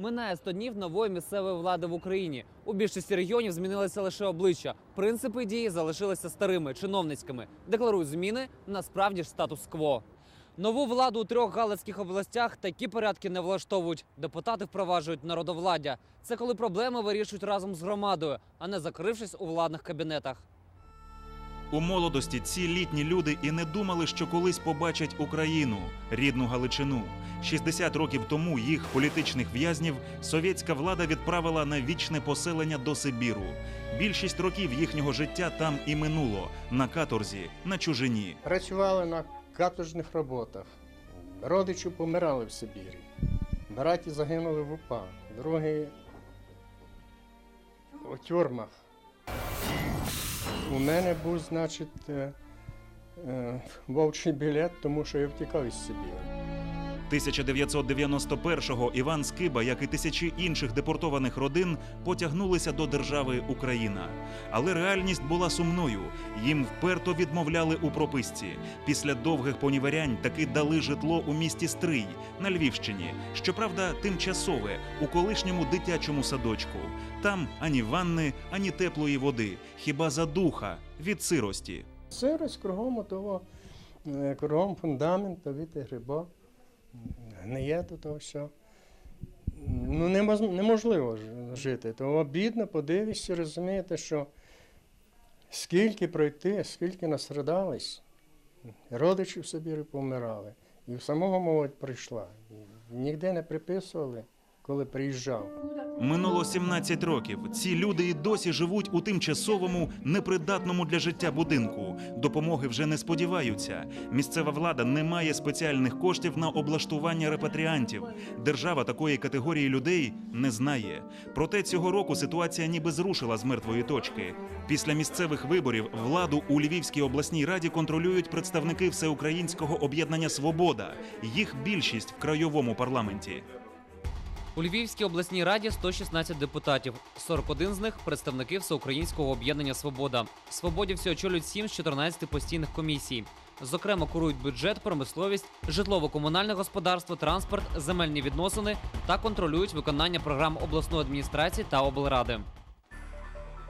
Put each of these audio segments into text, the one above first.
Минає 100 днів нової місцевої влади в Україні. У більшості регіонів змінилися лише обличчя. Принципи дії залишилися старими, чиновницькими. Декларують зміни, насправді ж статус-кво. Нову владу у трьох галицьких областях такі порядки не влаштовують. Депутати впроваджують народовладдя. Це коли проблеми вирішують разом з громадою, а не закрившись у владних кабінетах. У молодості ці літні люди і не думали, що колись побачать Україну, рідну Галичину. 60 років тому їх політичних в'язнів совєтська влада відправила на вічне поселення до Сибіру. Більшість років їхнього життя там і минуло на каторзі, на чужині. Працювали на каторжних роботах. Родичі помирали в Сибірі. Браті загинули в УПА, другі у тюрмах. У мене був, значить, е, е, вовчий білет, тому що я втікав із Сибіру. 1991-го Іван Скиба, як і тисячі інших депортованих родин, потягнулися до держави Україна. Але реальність була сумною. Їм вперто відмовляли у прописці. Після довгих поніверянь таки дали житло у місті Стрий на Львівщині. Щоправда, тимчасове у колишньому дитячому садочку. Там ані ванни, ані теплої води, хіба задуха від сирості. Сирость кругом того, е, кругом фундамент, від гриба. Гниє тут того все. Ну, неможливо жити. Того бідно, подивишся, розумієте, що скільки пройти, скільки настрадались, родичі в Сибірі помирали. І в самого молодь прийшла. Ніде не приписували, коли приїжджав. Минуло 17 років. Ці люди і досі живуть у тимчасовому, непридатному для життя будинку. Допомоги вже не сподіваються. Місцева влада не має спеціальних коштів на облаштування репатріантів. Держава такої категорії людей не знає. Проте цього року ситуація ніби зрушила з мертвої точки. Після місцевих виборів владу у Львівській обласній раді контролюють представники всеукраїнського об'єднання Свобода. Їх більшість в краєвому парламенті. У Львівській обласній раді 116 депутатів, 41 з них представники Всеукраїнського об'єднання Свобода. Свободівці очолюють 7 з 14 постійних комісій. Зокрема, курують бюджет, промисловість, житлово-комунальне господарство, транспорт, земельні відносини та контролюють виконання програм обласної адміністрації та облради.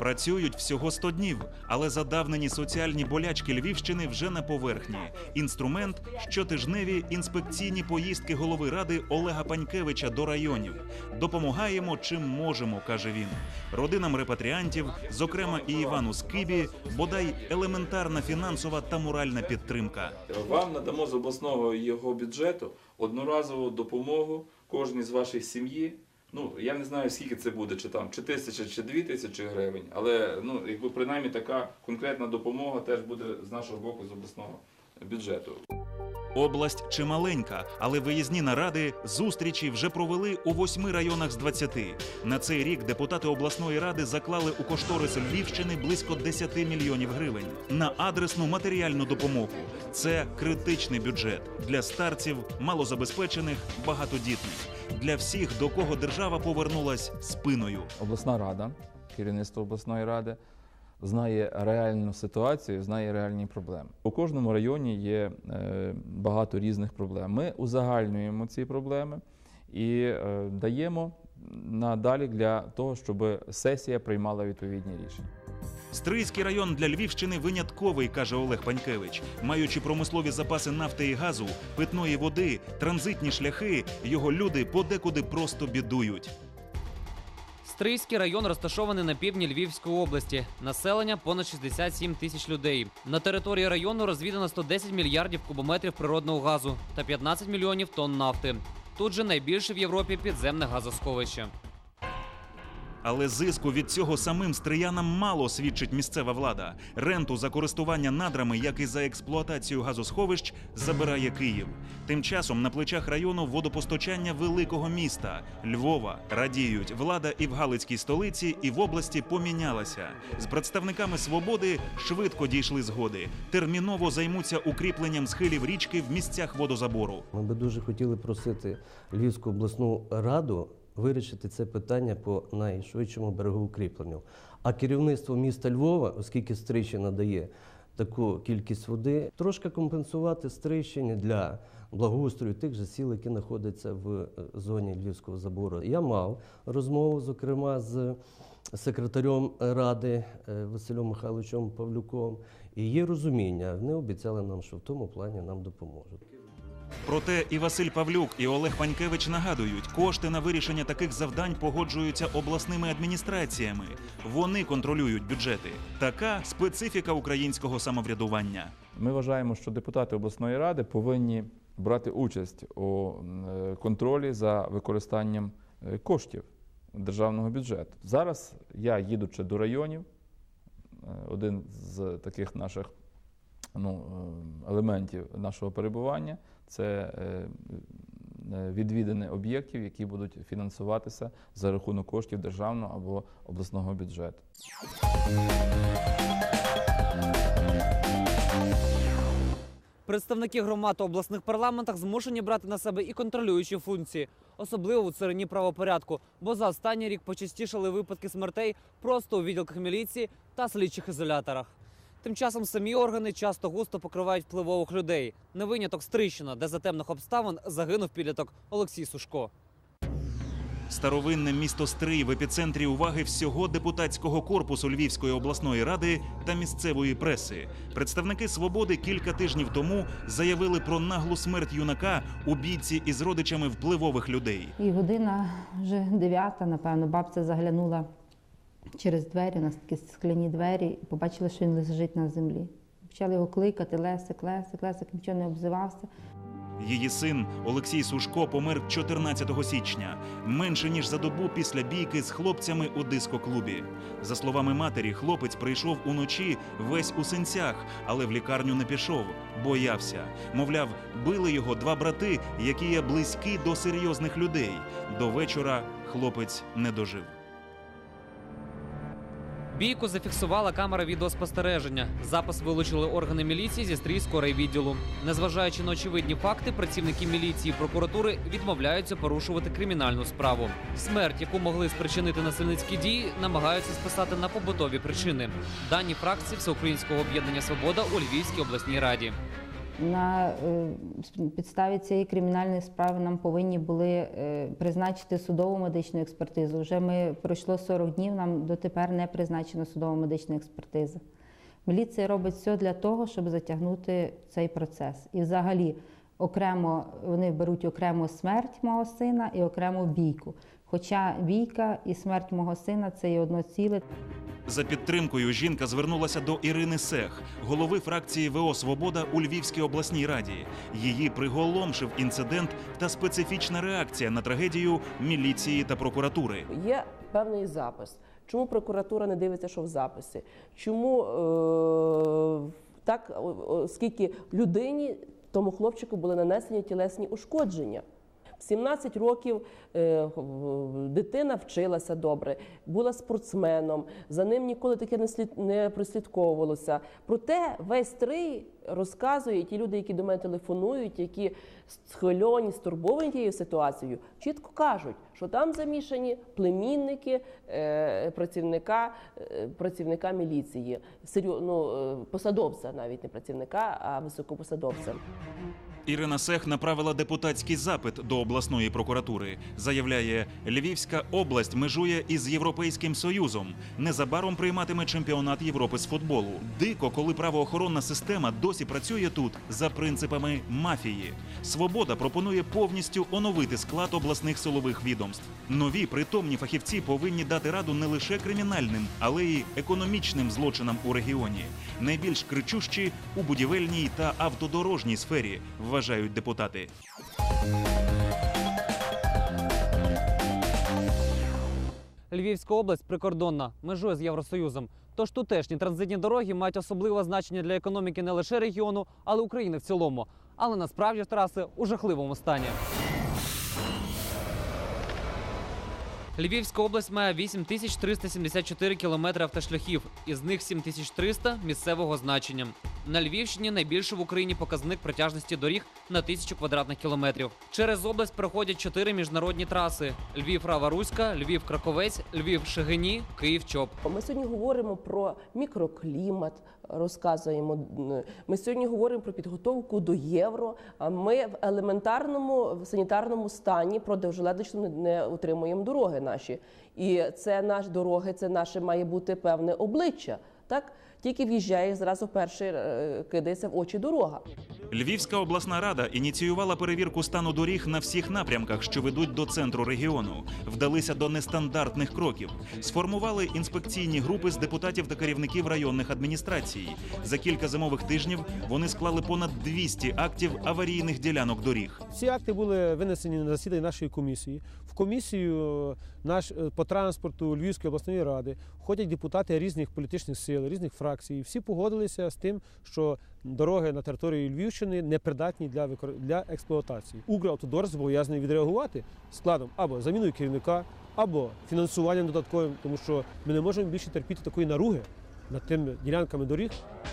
Працюють всього 100 днів, але задавнені соціальні болячки Львівщини вже на поверхні. Інструмент щотижневі інспекційні поїздки голови ради Олега Панькевича до районів. Допомагаємо чим можемо, каже він. Родинам репатріантів, зокрема і Івану Скибі, бодай елементарна фінансова та моральна підтримка. Вам надамо з обласного його бюджету одноразову допомогу кожній з вашої сім'ї. Ну, я не знаю, скільки це буде, чи там чи тисяча, чи дві тисячі гривень, але ну, якби принаймні така конкретна допомога теж буде з нашого боку з обласного бюджету. Область чималенька, але виїзні наради, зустрічі вже провели у восьми районах з 20. На цей рік депутати обласної ради заклали у кошторис Львівщини близько 10 мільйонів гривень на адресну матеріальну допомогу. Це критичний бюджет для старців, малозабезпечених, багатодітних, для всіх, до кого держава повернулась спиною. обласна рада, керівництво обласної ради знає реальну ситуацію, знає реальні проблеми. У кожному районі є е, багато різних проблем. Ми узагальнюємо ці проблеми і е, даємо надалі для того, щоб сесія приймала відповідні рішення. Стрийський район для Львівщини винятковий, каже Олег Панькевич. Маючи промислові запаси нафти і газу, питної води, транзитні шляхи, його люди подекуди просто бідують. Стрийський район розташований на півдні Львівської області. Населення понад 67 тисяч людей. На території району розвідано 110 мільярдів кубометрів природного газу та 15 мільйонів тонн нафти. Тут же найбільше в Європі підземне газосховище. Але зиску від цього самим стриянам мало свідчить місцева влада. Ренту за користування надрами, як і за експлуатацію газосховищ, забирає Київ. Тим часом на плечах району водопостачання великого міста Львова радіють. Влада і в Галицькій столиці, і в області помінялася. З представниками свободи швидко дійшли згоди. Терміново займуться укріпленням схилів річки в місцях водозабору. Ми би дуже хотіли просити Львівську обласну раду вирішити це питання по найшвидшому берегоукріпленню. А керівництво міста Львова, оскільки Стрийщина дає таку кількість води, трошки компенсувати Стрийщині для благоустрою тих же сіл, які знаходяться в е, зоні Львівського забору. Я мав розмову, зокрема, з секретарем ради е, Василем Михайловичем Павлюком. І є розуміння. Вони обіцяли нам, що в тому плані нам допоможуть. Проте і Василь Павлюк, і Олег Панькевич нагадують, кошти на вирішення таких завдань погоджуються обласними адміністраціями. Вони контролюють бюджети. Така специфіка українського самоврядування. Ми вважаємо, що депутати обласної ради повинні брати участь у е, контролі за використанням е, коштів державного бюджету. Зараз я, їдучи до районів, е, один з таких наших ну, е, елементів нашого перебування це е, е, відвідини об'єктів, які будуть фінансуватися за рахунок коштів державного або обласного бюджету. Представники громад у обласних парламентах змушені брати на себе і контролюючі функції, особливо у царині правопорядку, бо за останній рік почастішали випадки смертей просто у відділках міліції та слідчих ізоляторах. Тим часом самі органи часто густо покривають впливових людей. Не виняток Стрищина, де за темних обставин загинув підліток Олексій Сушко. Старовинне місто Стрий в епіцентрі уваги всього депутатського корпусу Львівської обласної ради та місцевої преси. Представники свободи кілька тижнів тому заявили про наглу смерть юнака у бійці із родичами впливових людей. І година вже дев'ята, напевно, бабця заглянула через двері, у нас такі скляні двері, і побачила, що він лежить на землі. Почали його кликати, Лесик, Лесик, Лесик, нічого не обзивався. Її син Олексій Сушко помер 14 січня, менше ніж за добу після бійки з хлопцями у дискоклубі. За словами матері, хлопець прийшов уночі весь у синцях, але в лікарню не пішов, боявся. Мовляв, били його два брати, які є близькі до серйозних людей. До вечора хлопець не дожив. Бійку зафіксувала камера відеоспостереження. Запис вилучили органи міліції зі стрійського райвідділу. Незважаючи на очевидні факти, працівники міліції і прокуратури відмовляються порушувати кримінальну справу. Смерть, яку могли спричинити насильницькі дії, намагаються списати на побутові причини. Дані фракції Всеукраїнського об'єднання Свобода у Львівській обласній раді. На е, підставі цієї кримінальної справи нам повинні були е, призначити судову медичну експертизу. Вже ми пройшло 40 днів, нам дотепер не призначена судова медична експертиза. Міліція робить все для того, щоб затягнути цей процес. І взагалі окремо вони беруть окремо смерть мого сина і окремо бійку. Хоча бійка і смерть мого сина це є одно ціле. За підтримкою жінка звернулася до Ірини Сех, голови фракції ВО Свобода у Львівській обласній раді. Її приголомшив інцидент та специфічна реакція на трагедію міліції та прокуратури. Є певний запис. Чому прокуратура не дивиться, що в записі? Чому е- так, оскільки людині, тому хлопчику були нанесені тілесні ушкодження? В 17 років е, дитина вчилася добре, була спортсменом, за ним ніколи таке не, слід, не прослідковувалося. Проте весь стрий розказує, ті люди, які до мене телефонують, які схвильовані, стурбовані тією ситуацією, чітко кажуть, що там замішані племінники е, працівника, е, працівника міліції, ну, посадовця, навіть не працівника, а високопосадовця. Ірина Сех направила депутатський запит до обласної прокуратури. Заявляє, Львівська область межує із Європейським Союзом. Незабаром прийматиме чемпіонат Європи з футболу. Дико, коли правоохоронна система досі працює тут за принципами мафії. Свобода пропонує повністю оновити склад обласних силових відомств. Нові притомні фахівці повинні дати раду не лише кримінальним, але й економічним злочинам у регіоні. Найбільш кричущі у будівельній та автодорожній сфері, вважають депутати. Львівська область прикордонна, межує з Євросоюзом. Тож тутешні транзитні дороги мають особливе значення для економіки не лише регіону, але й України в цілому. Але насправді траси у жахливому стані. Львівська область має 8374 кілометри автошляхів, із них 7300 місцевого значення. На Львівщині найбільший в Україні показник протяжності доріг на тисячу квадратних кілометрів. Через область проходять чотири міжнародні траси: Львів Рава Руська, Львів Краковець, Львів Шегині, Київ Чоп. Ми сьогодні говоримо про мікроклімат, розказуємо. Ми сьогодні говоримо про підготовку до євро. А ми в елементарному в санітарному стані продовжеледочно не, утримуємо дороги наші. І це наш дороги, це наше має бути певне обличчя. Так тільки в'їжджаєш, зразу перший е, кидається в очі дорога. Львівська обласна рада ініціювала перевірку стану доріг на всіх напрямках, що ведуть до центру регіону. Вдалися до нестандартних кроків. Сформували інспекційні групи з депутатів та керівників районних адміністрацій. За кілька зимових тижнів вони склали понад 200 актів аварійних ділянок доріг. Ці акти були винесені на засідання нашої комісії. В комісію наш е, по транспорту Львівської обласної ради входять депутати різних політичних сил, різних фракцій. Всі погодилися з тим, що дороги на території Львівщини непридатні для викор... для експлуатації. Укравтодор зобов'язаний відреагувати складом або заміною керівника, або фінансуванням додатковим, тому що ми не можемо більше терпіти такої наруги над тими ділянками доріг,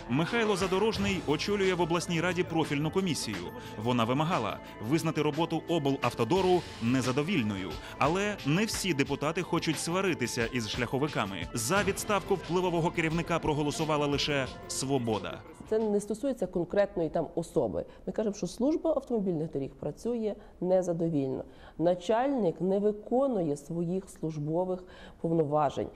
Михайло Задорожний очолює в обласній раді профільну комісію. Вона вимагала визнати роботу облавтодору незадовільною, але не всі депутати хочуть сваритися із шляховиками. За відставку впливового керівника проголосувала лише свобода. Це не стосується конкретної там особи. Ми кажемо, що служба автомобільних доріг працює незадовільно. Начальник не виконує своїх службових повноважень.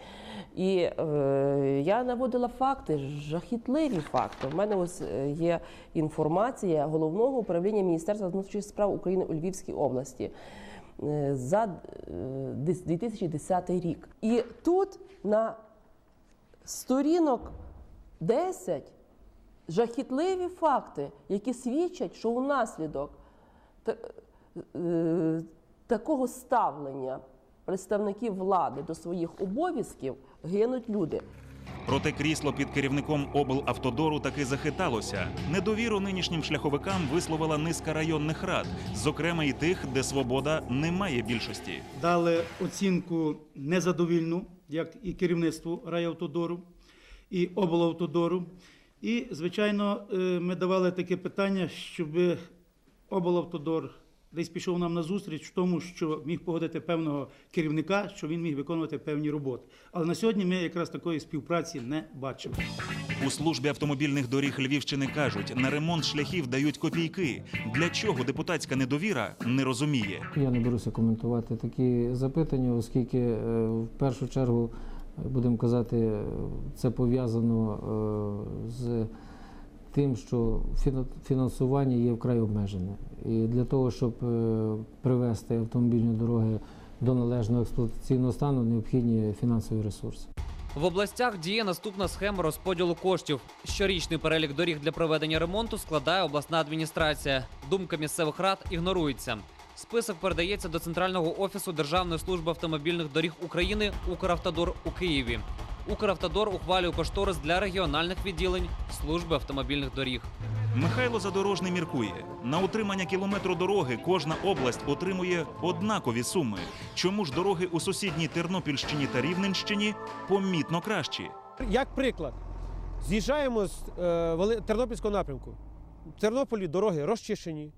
І е, я наводила факти, жахітливі факти. У мене ось е, є інформація головного управління Міністерства внутрішніх справ України у Львівській області. е, За е, дес- 2010 рік. І тут на сторінок 10 жахітливі факти, які свідчать, що унаслідок е, такого ставлення представників влади до своїх обов'язків гинуть люди. Проте крісло під керівником облавтодору таки захиталося. Недовіру нинішнім шляховикам висловила низка районних рад, зокрема і тих, де свобода не має більшості. дали оцінку незадовільну, як і керівництву райавтодору, і облавтодору. І, звичайно, е, ми давали таке питання, щоб облавтодор десь пішов нам на зустріч в тому, що міг погодити певного керівника, що він міг виконувати певні роботи. Але на сьогодні ми якраз такої співпраці не бачимо. У службі автомобільних доріг Львівщини кажуть, на ремонт шляхів дають копійки. Для чого депутатська недовіра не розуміє. Я не беруся коментувати такі запитання, оскільки е, в першу чергу, будемо казати, це пов'язано е, з тим, що фінансування є вкрай обмежене. І для того, щоб е, привести автомобільні дороги до належного експлуатаційного стану, необхідні фінансові ресурси. В областях діє наступна схема розподілу коштів. Щорічний перелік доріг для проведення ремонту складає обласна адміністрація. Думка місцевих рад ігнорується. Список передається до центрального офісу Державної служби автомобільних доріг України Укравтодор у Києві. Укравтодор ухвалює кошторис для регіональних відділень служби автомобільних доріг. Михайло Задорожний міркує, на утримання кілометру дороги кожна область отримує однакові суми. Чому ж дороги у сусідній Тернопільщині та Рівненщині помітно кращі? Як приклад, з'їжджаємо з е, Тернопільського напрямку. В Тернополі дороги розчищені,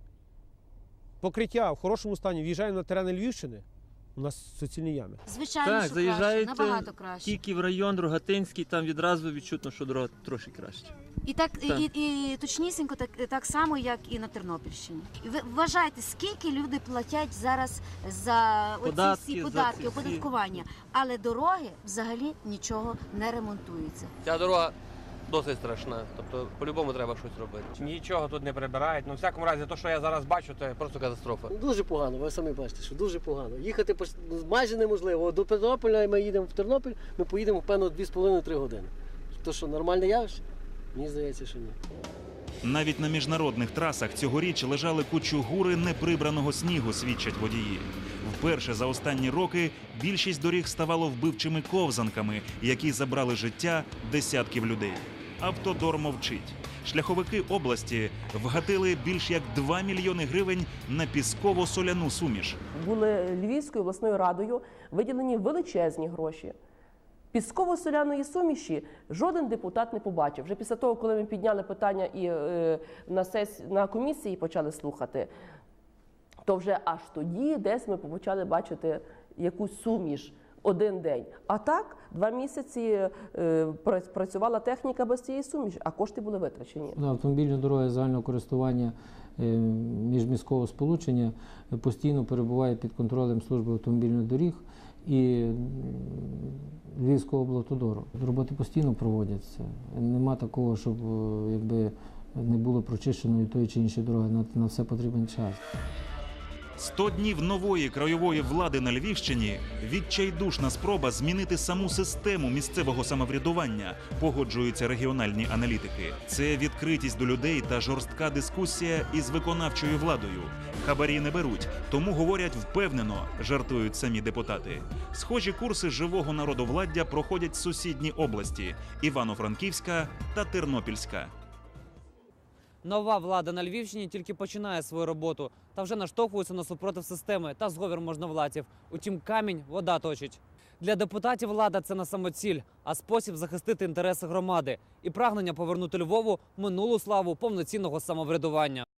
покриття в хорошому стані. В'їжджаємо на терени Львівщини. У нас суцільні ями. Звичайно, Так, що заїжджаєте краще, набагато краще. Тільки в район Рогатинський, там відразу відчутно, що дорога трошки краще. І так, Так. І, і точнісінько, так, так само, як і на Тернопільщині. І ви вважаєте, скільки люди платять зараз за оці всі податки, ці всі. оподаткування, але дороги взагалі нічого не ремонтуються. Ця дорога досить страшна. Тобто, по-любому треба щось робити. Нічого тут не прибирають. Ну, в всякому разі, то, що я зараз бачу, це Просто катастрофа. Дуже погано, ви самі бачите, що дуже погано. Їхати поч- майже неможливо. До Тернополя ми їдемо в Тернопіль, ми поїдемо певно 2,5-3 години. То що, нормальне явище? Мені здається, що ні. Навіть на міжнародних трасах цьогоріч лежали кучугури неприбраного снігу, свідчать водії. Вперше за останні роки більшість доріг ставало вбивчими ковзанками, які забрали життя десятків людей. Автодор мовчить. Шляховики області вгатили більш як 2 мільйони гривень на пісково-соляну суміш. Були Львівською обласною радою виділені величезні гроші Пісково-соляної суміші жоден депутат не побачив. Вже після того, коли ми підняли питання і е, на сесії на комісії почали слухати, то вже аж тоді десь ми почали бачити якусь суміш один день. А так, два місяці е, працювала техніка без цієї суміші, а кошти були витрачені. На Автомобільні дороги загального користування е, міжміського сполучення постійно перебувають під контролем служби автомобільних доріг і Львівського облавтодору. Роботи постійно проводяться. Нема такого, щоб е, якби не було прочищеної тої чи іншої дороги. На, на все потрібен час. 100 днів нової краєвої влади на Львівщині відчайдушна спроба змінити саму систему місцевого самоврядування, погоджуються регіональні аналітики. Це відкритість до людей та жорстка дискусія із виконавчою владою. Хабарі не беруть, тому говорять впевнено, жартують самі депутати. Схожі курси живого народовладдя проходять сусідні області Івано-Франківська та Тернопільська. Нова влада на Львівщині тільки починає свою роботу та вже наштовхується на супротив системи та зговір можновладців. Утім, камінь вода точить. Для депутатів влада це не самоціль, а спосіб захистити інтереси громади і прагнення повернути Львову минулу славу повноцінного самоврядування.